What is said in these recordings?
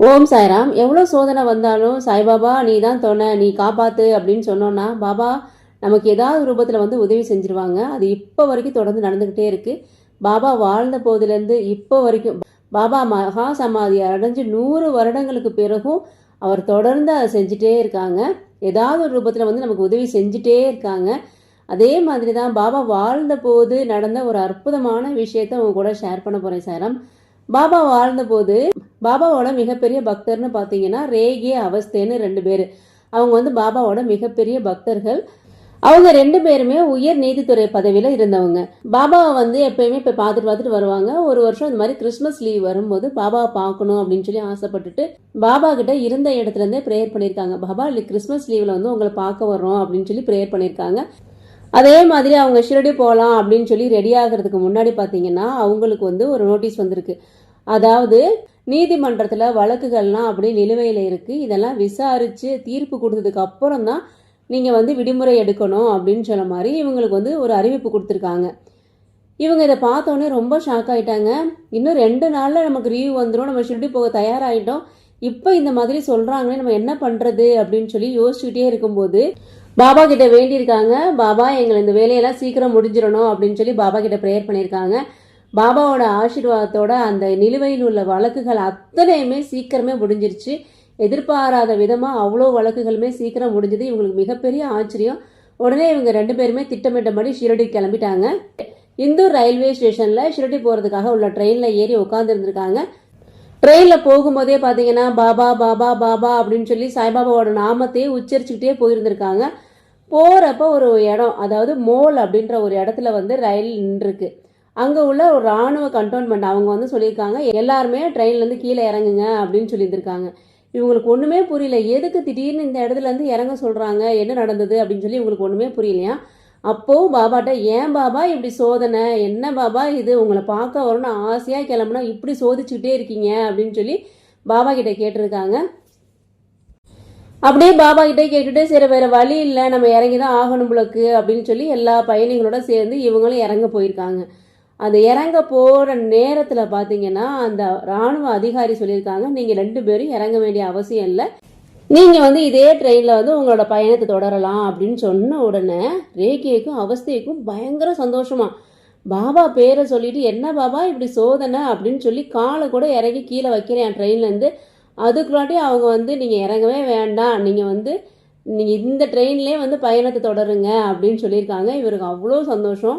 ஓம் சாய்ராம் எவ்வளோ சோதனை வந்தாலும் சாய்பாபா நீ தான் துணை நீ காப்பாத்து அப்படின்னு சொன்னோன்னா பாபா நமக்கு ஏதாவது ரூபத்தில் வந்து உதவி செஞ்சுருவாங்க. அது இப்போ வரைக்கும் தொடர்ந்து நடந்துக்கிட்டே இருக்குது பாபா வாழ்ந்த போதிலேருந்து இப்போ வரைக்கும் பாபா மகா சமாதி அடைஞ்சு நூறு வருடங்களுக்கு பிறகும் அவர் தொடர்ந்து அதை செஞ்சுட்டே இருக்காங்க. ஏதாவது ஒரு ரூபத்தில் வந்து நமக்கு உதவி செஞ்சுட்டே இருக்காங்க. அதே மாதிரி தான் பாபா வாழ்ந்த போது நடந்த ஒரு அற்புதமான விஷயத்தை உங்க கூட ஷேர் பண்ண போகிறேன் சாரம் பாபா வாழ்ந்த போது பாபாவோட மிகப்பெரிய பக்தர்னு பார்த்தீங்கன்னா ரேகே அவஸ்தேன்னு ரெண்டு பேர். அவங்க வந்து பாபாவோட மிகப்பெரிய பக்தர்கள். அவங்க ரெண்டு பேருமே உயர் நீதித்துறை பதவியில் இருந்தவங்க. பாபாவை வந்து எப்பயுமே இப்போ பார்த்துட்டு பார்த்துட்டு வருவாங்க. ஒரு வருஷம் இந்த மாதிரி கிறிஸ்மஸ் லீவ் வரும்போது பாபாவை பார்க்கணும் அப்படின்னு சொல்லி ஆசைப்பட்டுட்டு பாபா கிட்ட இருந்த இடத்துல இருந்தே ப்ரேயர் பண்ணியிருக்காங்க. பாபா இல்லை கிறிஸ்மஸ் லீவில் வந்து உங்களை பார்க்க வர்றோம் அப்படின்னு சொல்லி ப்ரேயர் பண்ணியிருக்காங்க. அதே மாதிரி அவங்க ஷிரடி போகலாம் அப்படின்னு சொல்லி ரெடி ஆகிறதுக்கு முன்னாடி பார்த்தீங்கன்னா அவங்களுக்கு வந்து ஒரு நோட்டீஸ் வந்திருக்கு. அதாவது நீதிமன்றத்தில் வழக்குகள்லாம் அப்படியே நிலுவையில் இருக்குது இதெல்லாம் விசாரித்து தீர்ப்பு கொடுத்ததுக்கு அப்புறம் தான் நீங்கள் வந்து விடுமுறை எடுக்கணும் அப்படின்னு சொன்ன மாதிரி இவங்களுக்கு வந்து ஒரு அறிவிப்பு கொடுத்துருக்காங்க. இவங்க இதை பார்த்தோன்னே ரொம்ப ஷாக் ஆகிட்டாங்க இன்னும் ரெண்டு நாளில் நமக்கு ரிவ்யூ வந்துடும் நம்ம ஷிர்டி போக தயாராகிட்டோம் இப்போ இந்த மாதிரி சொல்கிறாங்களே நம்ம என்ன பண்ணுறது அப்படின்னு சொல்லி யோசிச்சுக்கிட்டே இருக்கும்போது பாபா கிட்ட வேண்டியிருக்காங்க. பாபா எங்களை இந்த வேலையெல்லாம் சீக்கிரம் முடிஞ்சிடணும் அப்படின்னு சொல்லி பாபா கிட்ட ப்ரேயர் பண்ணியிருக்காங்க. பாபாவோட ஆசீர்வாதத்தோட அந்த நிலுவையில் உள்ள வழக்குகள் அத்தனையுமே சீக்கிரமே முடிஞ்சிருச்சு. எதிர்பாராத விதமாக அவ்வளோ வழக்குகளுமே சீக்கிரம் முடிஞ்சது. இவங்களுக்கு மிகப்பெரிய ஆச்சரியம். உடனே இவங்க ரெண்டு பேருமே திட்டமிட்டபடி ஷிரடி கிளம்பிட்டாங்க. இந்தூர் ரயில்வே ஸ்டேஷனில் ஷிரடி போகிறதுக்காக உள்ள ட்ரெயினில் ஏறி உட்காந்துருந்துருக்காங்க ட்ரெயினில் போகும்போதே பார்த்தீங்கன்னா பாபா பாபா பாபா அப்படின்னு சொல்லி சாய்பாபாவோட நாமத்தையே உச்சரிச்சுக்கிட்டே போயிருந்திருக்காங்க. போகிறப்ப ஒரு இடம் அதாவது மோல் அப்படின்ற ஒரு இடத்துல வந்து ரயில் நின்றுருக்கு. அங்கே உள்ள ஒரு ராணுவ கண்டோன்மெண்ட் அவங்க வந்து சொல்லியிருக்காங்க எல்லாருமே ட்ரெயின்லேருந்து கீழே இறங்குங்க அப்படின்னு சொல்லியிருந்திருக்காங்க. இவங்களுக்கு ஒன்றுமே புரியல. எதுக்கு திடீர்னு இந்த இடத்துல இருந்து இறங்க சொல்கிறாங்க என்ன நடந்தது? அப்படின்னு சொல்லி இவங்களுக்கு ஒன்றுமே புரியலையா? அப்போவும் பாபாட்ட ஏன் பாபா இப்படி சோதனை? என்ன பாபா இது? உங்களை பார்க்க வரணும்னு ஆசையாக கிளம்புனா இப்படி சோதிச்சுக்கிட்டே இருக்கீங்க? அப்படின்னு சொல்லி பாபா கிட்ட கேட்டிருக்காங்க. அப்படியே பாபா கிட்டே கேட்டுட்டு சரி வேற வழி இல்லை. நம்ம இறங்கி தான் ஆகணும் புலக்கு. அப்படின்னு சொல்லி எல்லா பயணிகளோட சேர்ந்து இவங்களும் இறங்க போயிருக்காங்க. அந்த இறங்க போகிற நேரத்தில் பார்த்தீங்கன்னா அந்த ராணுவ அதிகாரி சொல்லியிருக்காங்க நீங்கள் ரெண்டு பேரும் இறங்க வேண்டிய அவசியம் இல்லை. நீங்கள் வந்து இதே ட்ரெயினில் வந்து உங்களோட பயணத்தை தொடரலாம் அப்படின்னு சொன்ன உடனே ரேகேக்கும் அவஸ்தைக்கும் பயங்கர சந்தோஷமா பாபா பேரை சொல்லிட்டு என்ன பாபா இப்படி சோதனை? அப்படின்னு சொல்லி காலை கூட இறங்கி கீழே வைக்கிறேன் ட்ரெயின்லேருந்து அதுக்குள்ளாட்டி அவங்க வந்து நீங்கள் இறங்கவே வேண்டாம். நீங்கள் வந்து நீங்கள் இந்த ட்ரெயின்லேயே வந்து பயணத்தை தொடருங்க அப்படின்னு சொல்லியிருக்காங்க. இவருக்கு அவ்வளோ சந்தோஷம்.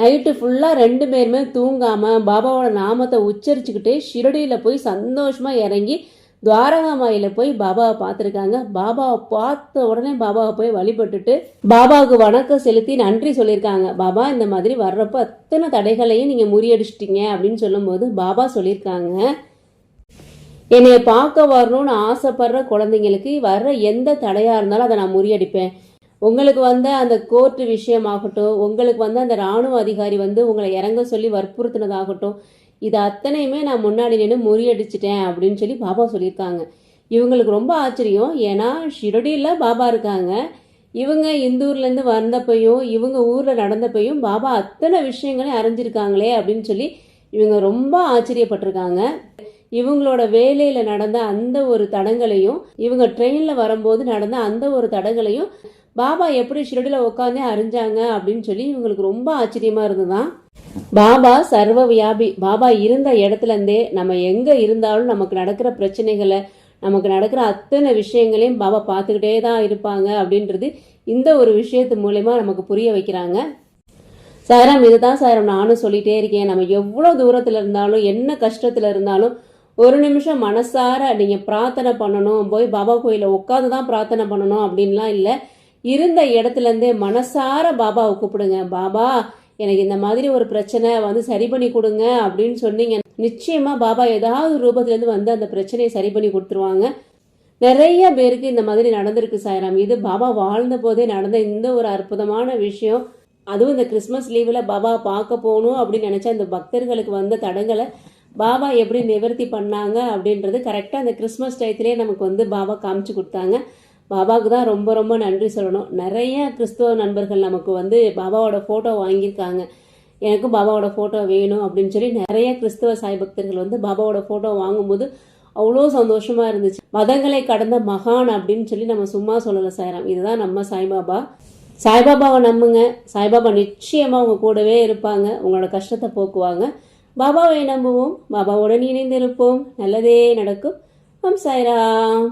நைட்டு ஃபுல்லாக ரெண்டு பேருமே தூங்காமல் பாபாவோட நாமத்தை உச்சரிச்சுக்கிட்டே ஷிரடியில் போய் சந்தோஷமாக இறங்கி துவாரகாமாயில் போய் பாபாவை பார்த்துருக்காங்க. பாபாவை பார்த்த உடனே பாபாவை போய் வழிபட்டுட்டு பாபாவுக்கு வணக்கம் செலுத்தி நன்றி சொல்லியிருக்காங்க. பாபா இந்த மாதிரி வர்றப்ப அத்தனை தடைகளையும் நீங்கள் முறியடிச்சிட்டிங்க அப்படின்னு சொல்லும்போது பாபா சொல்லியிருக்காங்க. என்னைய பார்க்க வரணும்னு ஆசைப்படுற குழந்தைங்களுக்கு வர்ற எந்த தடையாக இருந்தாலும் அதை நான் முறியடிப்பேன். உங்களுக்கு வந்த அந்த கோர்ட்டு விஷயமாகட்டும் உங்களுக்கு வந்து அந்த ராணுவ அதிகாரி வந்து உங்களை இறங்க சொல்லி வற்புறுத்தினதாகட்டும் இது அத்தனையுமே நான் முன்னாடி நின்று முறியடிச்சிட்டேன் அப்படின்னு சொல்லி பாபா சொல்லியிருக்காங்க. இவங்களுக்கு ரொம்ப ஆச்சரியம். ஏன்னா ஷிரடியில் பாபா இருக்காங்க. இவங்க இந்தூர்லேருந்து வந்தப்பையும் இவங்க ஊரில் நடந்தப்பையும் பாபா அத்தனை விஷயங்களையும் அறிஞ்சிருக்காங்களே அப்படின்னு சொல்லி இவங்க ரொம்ப ஆச்சரியப்பட்டிருக்காங்க. இவங்களோட வேலையில் நடந்த அந்த ஒரு தடங்களையும் இவங்க ட்ரெயினில் வரும்போது நடந்த அந்த ஒரு தடங்களையும் பாபா எப்படி ஷிரடியில் உட்காந்தே அறிஞ்சாங்க அப்படின்னு சொல்லி இவங்களுக்கு ரொம்ப ஆச்சரியமா இருந்ததுதான். பாபா சர்வ வியாபி பாபா இருந்த இடத்துல இருந்தே நம்ம எங்க இருந்தாலும் நமக்கு நடக்கிற பிரச்சனைகளை நமக்கு நடக்கிற அத்தனை விஷயங்களையும் பாபா பார்த்துக்கிட்டே தான் இருப்பாங்க அப்படின்றது இந்த ஒரு விஷயத்து மூலயமா நமக்கு புரிய வைக்கிறாங்க. சாரம் இதுதான் சாரம் நானும் சொல்லிட்டே இருக்கேன். நம்ம எவ்வளோ தூரத்தில் இருந்தாலும் என்ன கஷ்டத்தில் இருந்தாலும் ஒரு நிமிஷம் மனசார நீங்கள் பிரார்த்தனை பண்ணணும் போய் பாபா கோயிலில் உட்காந்து தான் பிரார்த்தனை பண்ணணும் அப்படின்லாம் இல்லை. இருந்த இடத்துலருந்தே மனசார பாபாவை கூப்பிடுங்க. பாபா எனக்கு இந்த மாதிரி ஒரு பிரச்சனை வந்து சரி பண்ணி கொடுங்க அப்படின்னு சொன்னீங்க. நிச்சயமாக பாபா ஏதாவது ரூபத்திலேருந்து வந்து அந்த பிரச்சனையை சரி பண்ணி கொடுத்துருவாங்க. நிறைய பேருக்கு இந்த மாதிரி நடந்திருக்கு சாய்ராம். இது பாபா வாழ்ந்த போதே நடந்த இந்த ஒரு அற்புதமான விஷயம். அதுவும் இந்த கிறிஸ்மஸ் லீவில் பாபா பார்க்க போகணும் அப்படின்னு நினச்ச அந்த பக்தர்களுக்கு வந்த தடங்களை பாபா எப்படி நிவர்த்தி பண்ணாங்க அப்படின்றது கரெக்டாக அந்த கிறிஸ்மஸ் டயத்திலே நமக்கு வந்து பாபா காமிச்சு கொடுத்தாங்க. பாபாவுக்கு தான் ரொம்ப ரொம்ப நன்றி சொல்லணும். நிறைய கிறிஸ்துவ நண்பர்கள் நமக்கு வந்து பாபாவோட ஃபோட்டோ வாங்கியிருக்காங்க. எனக்கும் பாபாவோட ஃபோட்டோ வேணும் அப்படின்னு சொல்லி நிறைய கிறிஸ்துவ சாய் பக்தர்கள் வந்து பாபாவோட ஃபோட்டோ வாங்கும்போது அவ்வளோ சந்தோஷமா இருந்துச்சு. மதங்களை கடந்த மகான் அப்படின்னு சொல்லி நம்ம சும்மா சொல்லலை சாய்ராம். இதுதான் நம்ம சாய்பாபா. சாய்பாபாவை நம்புங்க. சாய்பாபா நிச்சயமாக அவங்க கூடவே இருப்பாங்க. உங்களோட கஷ்டத்தை போக்குவாங்க. பாபாவை நம்புவோம். பாபாவுடன் இணைந்திருப்போம். நல்லதே நடக்கும். ஓம் சாய்ராம்.